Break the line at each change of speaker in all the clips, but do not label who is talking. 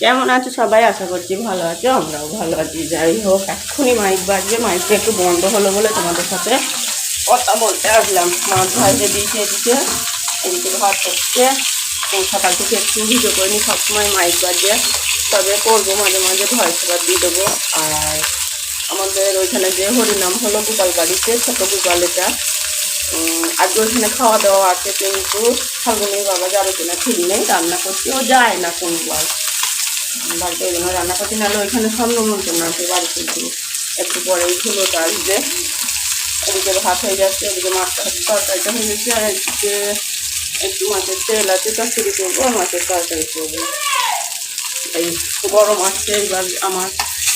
কেমন আছো সবাই? আশা করছি ভালো আছো আমরাও ভালো আছি। যাই হোক এক্ষুনি মাইক বাজবে মাইকটা একটু বন্ধ হলো বলে তোমাদের সাথে কথা বলতে আসলাম। মাছ ভাজতে দিয়েছে এদিকে এদিকে ভাত হচ্ছে সকাল থেকে একটু ভিডিও করিনি সবসময় মাইক বাজে তবে করব মাঝে মাঝে ভয়েস ওভার দিয়ে দেবো। আর আমাদের ওইখানে যে হরিনাম হলো গোপাল বাড়িতে ছোট উম, আজকে ওইখানে খাওয়া দাওয়া আছে কিন্তু ফাল্গুনির বাবা যাবে কিনা ঠিক নেই রান্না করতে। ও যায় না কোনো কোনবার বাড়িতে ওই রান্না করতে নাহলে ওইখানে সব নিমন্ত্রণ আছে বাড়িতে একটু একটু পরেই ধুলোটা আসবে। এদিকে ভাত হয়ে যাচ্ছে, এদিকে মাছটা তরকারিটা হয়ে যাচ্ছে আর এদিকে একটু মাছের তেল আছে চচ্চড়ি করব, আর মাছের তরকারি করব। এই বড় মাছটা এবার আমার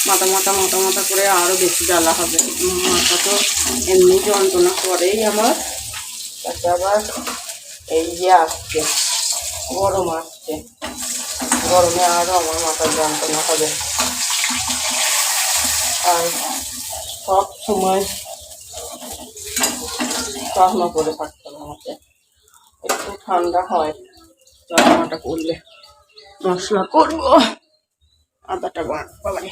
মাথা মাথা মাথা মাথা করে আরও বেশি জ্বালা হবে। মাথা তো এমনি যন্ত্রণা করেই আমার। তাতে আবার এই যে আসছে গরম আসছে। গরমে আরও আমার মাথার যন্ত্রণা হবে। আর সব সময় চশমা করে থাকতে হবে আমাকে। একটু ঠান্ডা হয় চশমাটা করলে। মশলা করব। আদাটা বাবারে।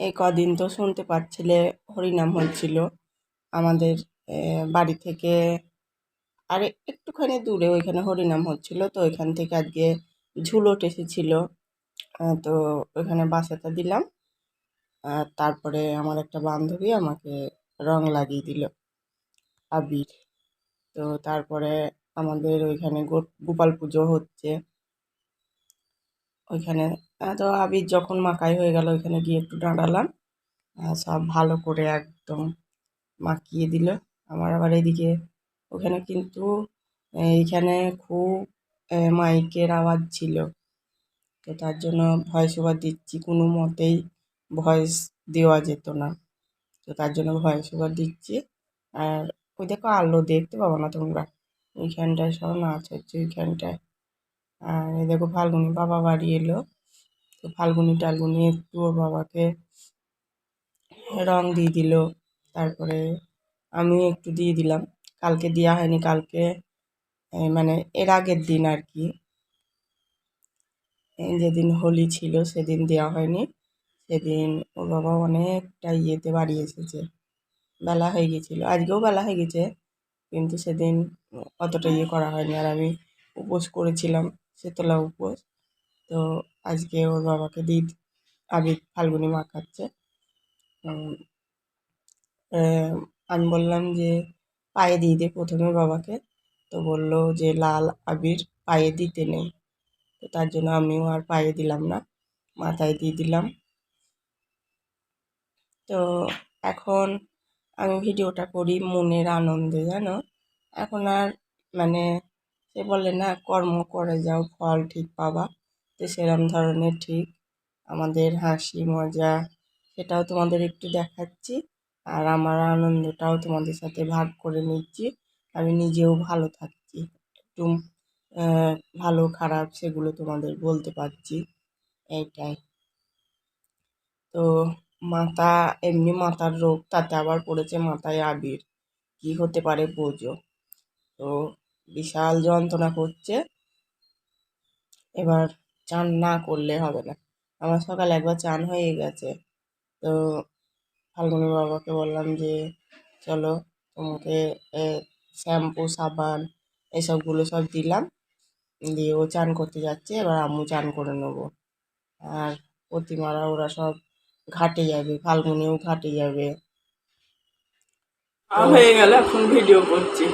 এই কদিন তো শুনতে পাচ্ছিলে, হরিনাম হচ্ছিল আমাদের বাড়ি থেকে। আরে, একটুখানি দূরে ওইখানে হরিনাম হচ্ছিল তো, ওইখান থেকে আজকে ঝুলট এসেছিল। তো ওইখানে বাসাটা দিলাম। আর তারপরে আমার একটা বান্ধবী আমাকে রং লাগিয়ে দিল, আবির। তো তারপরে আমাদের ওইখানে গোপাল পুজো হচ্ছে। ওইখানে তো আবির যখন মাখাই হয়ে গেল, ওইখানে গিয়ে একটু দাঁড়ালাম। সব ভালো করে একদম মাখিয়ে দিল। আমার আবার এদিকে, ওখানে কিন্তু এইখানে খুব মাইকের আওয়াজ ছিল। তো তার জন্য ভয়েস ওভার দিচ্ছি, কোনো মতেই ভয়েস দেওয়া যেত না। তো তার জন্য ভয়েস ওভার দিচ্ছি। আর ওই দেখো আলো দেখতে পাবো না তোমরা। ওইখানটায় সব নাচ হচ্ছে, ওইখানটায় আর এই দেখো ফাল্গুনি, বাবা বাড়ি এলো। তো ফাল্গুনি টালগুনি একটু ওর বাবাকে রং দিয়ে দিল। তারপরে আমি একটু দিয়ে দিলাম। কালকে দেওয়া হয়নি, কালকে মানে এর আগের দিন আর কি। যেদিন হোলি ছিল সেদিন দেওয়া হয়নি। সেদিন ওর বাবা অনেকটা ইয়েতে বাড়ি এসেছে। বেলা হয়ে গেছিল। আজকেও বেলা হয়ে গেছে, কিন্তু সেদিন অতটা ইয়ে করা হয়নি। আর আমি উপোস করেছিলাম। শীতলা উপোস তো আজকে ওর বাবাকে দিদ আবির ফাল্গুনি মাখাচ্ছে আমি বললাম যে পায়ে দিয়ে দে প্রথমে বাবাকে। তো বলল যে লাল আবির পায়ে দিতে নেই। তো তার জন্য আমিও আর পায়ে দিলাম না, মাথায় দিয়ে দিলাম। তো এখন আমি ভিডিওটা করি মনের আনন্দে, জানো? এখন আর মানে সে বলে, না, কর্ম করে যাও, ফল ঠিক পাবা। তো সেরম ধরনের ঠিক আমাদের হাসি, মজা, সেটাও তোমাদের একটু দেখাচ্ছি। আর আমার আনন্দটাও তোমাদের সাথে ভাগ করে নিচ্ছি। আমি নিজেও ভালো থাকছি, একটু ভালো, খারাপ সেগুলো তোমাদের বলতে পারছি, এইটাই। তো মাথা এমনি মাথার রোগ, তাতে আবার পড়েছে মাথায় আবির, কি হতে পারে বোঝো। তো বিশাল যন্ত্রণা করছে। এবার চান না করলে হবে না। আমার সকালে একবার চান হয়ে গেছে। তো ফাল্গুনি বাবাকে বললাম যে, চলো তোমাকে শ্যাম্পু, সাবান এসবগুলো সব দিলাম। দিয়ে ও চান করতে যাচ্ছে। এবার আম্মু চান করে নেব। আর প্রতিমারা, ওরা সব ঘাটে যাবে। ফাল্গুনিও ঘাটে যাবে। হয়ে গেল, এখন ভিডিও করছি।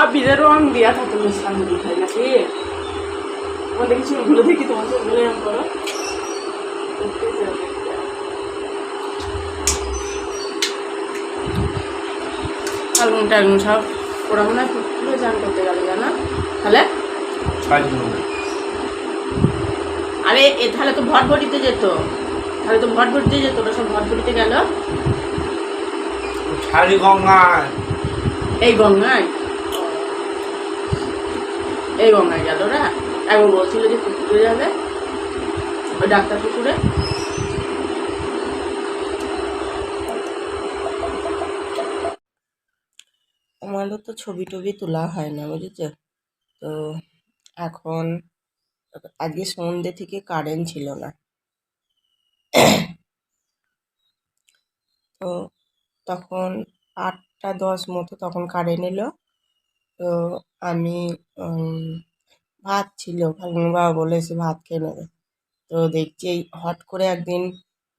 আবিরের রং দিয়া থাকে সামনে উঠাই নাকি আমাদের কিছু ভুলে দেখি তোমার চুলগুলো এরকম করো। ফাল্গুন টালগুন সব ওরা মনে হয় চান করতে গেল জানা? তাহলে? আরে এ তাহলে তো ভটভটিতে যেত। তাহলে তো ভটভটিতে যেত ওরা সব ভটভটিতে গেল। এই গঙ্গায়? এই গঙ্গায় গেল ওরা একবার বলছিল যে পুকুরে যাবে। ওই ডাক্তার পুকুরে। আমারও তো ছবি টবি তোলা হয় না, বুঝেছ? তো এখন আজকে সন্ধ্যে থেকে কারেন্ট ছিল না। তো তখন আটটা দশ মতো তখন কারেন্ট এলো। তো আমি ভাত ছিল। ফাল্গুন বাবা বলেছে ভাত খেয়ে নেবে। তো দেখছি এই হট করে একদিন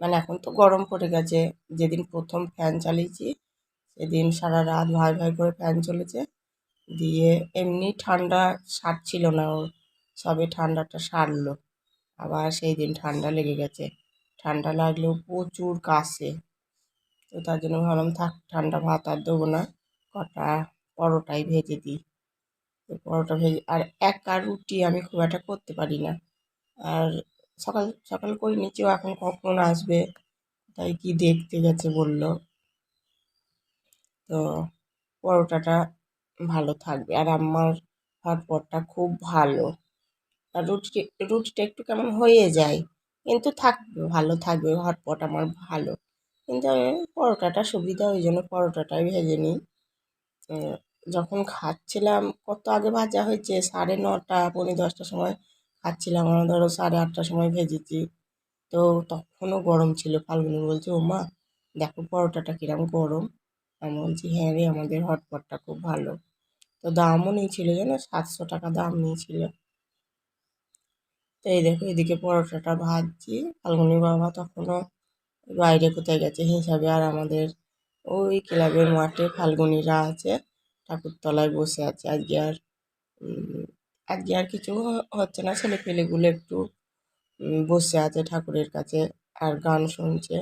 মানে এখন তো গরম পড়ে গেছে, যেদিন প্রথম ফ্যান চালিয়েছি, সেদিন সারা রাত ভাই ভাই করে ফ্যান চলেছে। দিয়ে এমনি ঠান্ডা সারছিল না ওর, সবে ঠান্ডাটা সারলো। আবার সেই দিন ঠান্ডা লেগে গেছে। ঠান্ডা লাগলেও প্রচুর কাশে। তো তার জন্য ভাবলাম, থাক, ঠান্ডা ভাত আর দেবো না। কটা পরোটাই ভেজে দিই। পরোটা ভেজে, আর একা রুটি আমি খুব একটা করতে পারি না। আর সকাল সকাল করে নিচেও এখন কখন আসবে, তাই কি দেখতে গেছে বলল। তো পরোটাটা ভালো থাকবে। আর আমার হটপটটা খুব ভালো। আর রুটি রুটিটা একটু কেমন হয়ে যায়, কিন্তু থাকবে, ভালো থাকবে, হটপট আমার ভালো। কিন্তু আমি পরোটাটা সুবিধা, ওই জন্য পরোটাটাই ভেজে নিই। যখন খাচ্ছিলাম, কত আগে ভাজা হয়েছে? সাড়ে নটা, পৌনে দশটার সময় খাচ্ছিলাম। আমরা ধরো সাড়ে আটটার সময় ভেজেছি। তো তখনও গরম ছিল। ফাল্গুনি বলছে, ও মা, দেখো পরোটাটা কিরম গরম। আমি বলছি হ্যাঁ রে, আমাদের হটপটটা খুব ভালো। তো দামও নিয়েছিল, জানো? সাতশো টাকা দাম নিয়েছিল। তো এই দেখো, এদিকে পরোটাটা ভাজছি। ফাল্গুনি বাবা তখনও বাইরে কোথায় গেছে, হিসাবে আর আমাদের ওই ক্লাবের মাঠে ফাল্গুনিরা আছে, ঠাকুরতলায় বসে আছে। আজকে আর আজকে আর কিছু হচ্ছে না ছেলে পেলেগুলো একটু বসে আছে ঠাকুরের কাছে আর গান শুনছে।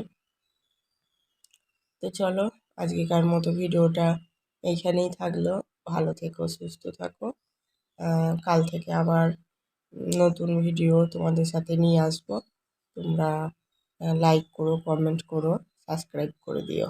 তো চলো, আজকেকার মতো ভিডিওটা এইখানেই থাকল। ভালো থেকো, সুস্থ থাকো। কাল থেকে আবার নতুন ভিডিও তোমাদের সাথে নিয়ে আসব। তোমরা লাইক করো কমেন্ট করো সাবস্ক্রাইব করে দিও।